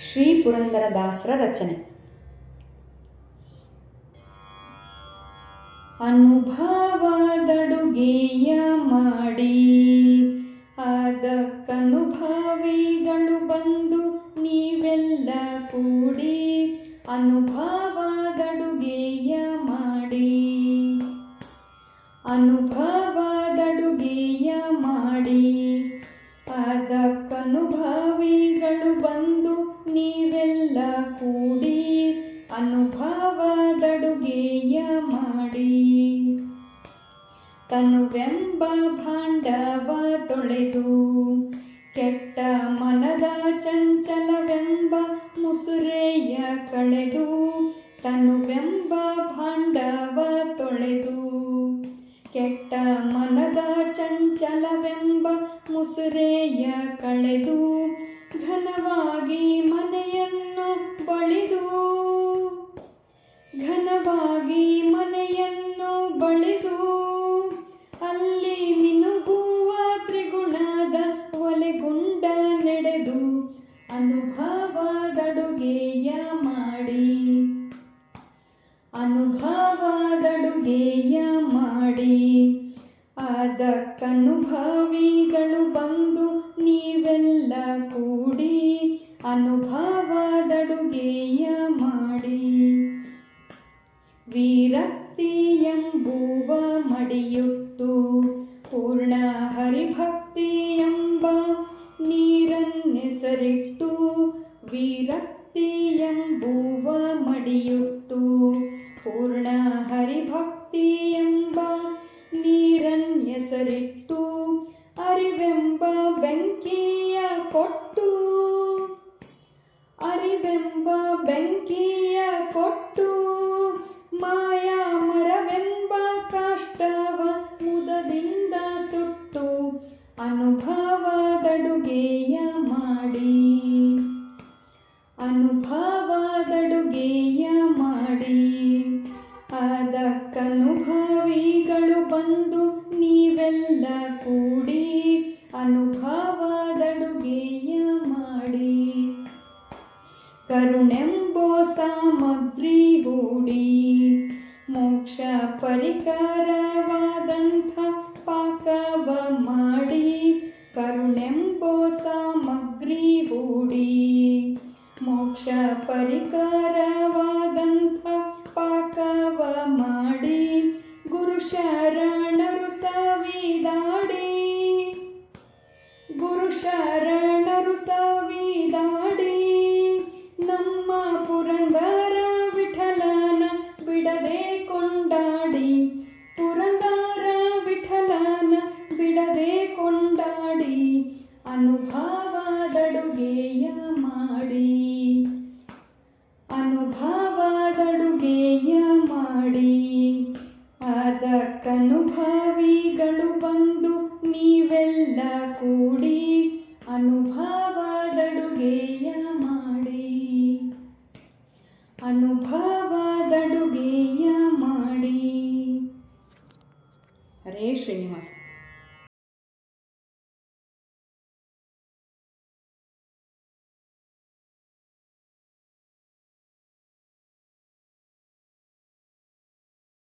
ಶ್ರೀ ಪುರಂದರದಾಸರ ರಚನೆ. ಅನುಭವದಡುಗೆಯ ಮಾಡಿ ಅದಕ್ಕನುಭಾವಿಗಳು ಬಂದು ನೀವೆಲ್ಲ ಕೂಡಿ ಅನುಭವದಡುಗೆಯ ಮಾಡಿ. ಅನುಭವದಡುಗೆಯ ಮಾಡಿ ಅದಕ್ಕನುಭವಿಗಳು ಅನುಭವದಡುಗೆಯ ಮಾಡಿ ತನುವೆಂಬ ಭಾಂಡವ ತೊಳೆದು ಕೆಟ್ಟ ಮನದ ಚಂಚಲವೆಂಬ ಮುಸುರೆಯ ಕಳೆದು ತನುವೆಂಬ ಭಾಂಡವ ತೊಳೆದು ಕೆಟ್ಟ ಮನದ ಚಂಚಲವೆಂಬ ಮುಸುರೆಯ ಕಳೆದು ಘನವಾಗಿ ಮನೆಯನ್ನು ಬಳಿದು ಅನುಭವದಡುಗೆಯ ಮಾಡಿ. ಅದಕ್ಕನುಭವಿಗಳು ಬಂದು ನೀವೆಲ್ಲ ಕೂಡಿ ಅನುಭವದಡುಗೆಯ ಮಾಡಿ. ವಿರಕ್ತಿ ಎಂಬುವ ಮಡಿಯುತ್ತು ಪೂರ್ಣ ಹರಿಭಕ್ತಿ ಎಂಬ ನೀರನ್ನೆಸರಿಟ್ಟು ವಿರಕ್ತಿ ಎಂಬುವ ಮಡಿಯುಟ್ಟು ಅರಿವೆಂಬ ಬೆಂಕಿಯ ಕೊಟ್ಟು, ಅರಿವೆಂಬ ಬೆಂಕಿಯ ಕೊಟ್ಟು, ಮಾಯಾ ಮರವೆಂಬ ಕಾಷ್ಟವ ಮುದದಿಂದ ಸುಟ್ಟು ಅನುಭವದಡುಗೆಯ ಮಾಡಿ ಅನುಭವದಡುಗೆಯ ಮಾಡಿ. ಅದಕ್ಕನುಭವಿಗಳು ಬಂದು ಕೂಡಿ ಅನುಭವದಡುಗೆಯ ಮಾಡಿ. ಕರುಣೆಂಬೋ ಸಾಮಗ್ರಿ ಹೂಡಿ. ಮೋಕ್ಷ ಪರಿಕರವಾದಂಥ ಪಾಕವ ಮಾಡಿ. ಕರುಣೆಂಬೋ ಸಾಮಗ್ರಿ ಹೂಡಿ. ಮೋಕ್ಷ ಪರಿಕರವಾದಂಥ ಪಾಕವ ಮಾಡಿ. ಗುರು ಶರಣರು ಅದಕ್ಕನುಭವಿಗಳು ಬಂದು ನೀವೆಲ್ಲ ಕೂಡಿ ಅನುಭವದಡುಗೆಯ ಮಾಡಿ. ಅನುಭವದಡುಗೆಯ ಮಾಡಿ. ಹರೇ ಶ್ರೀನಿವಾಸ.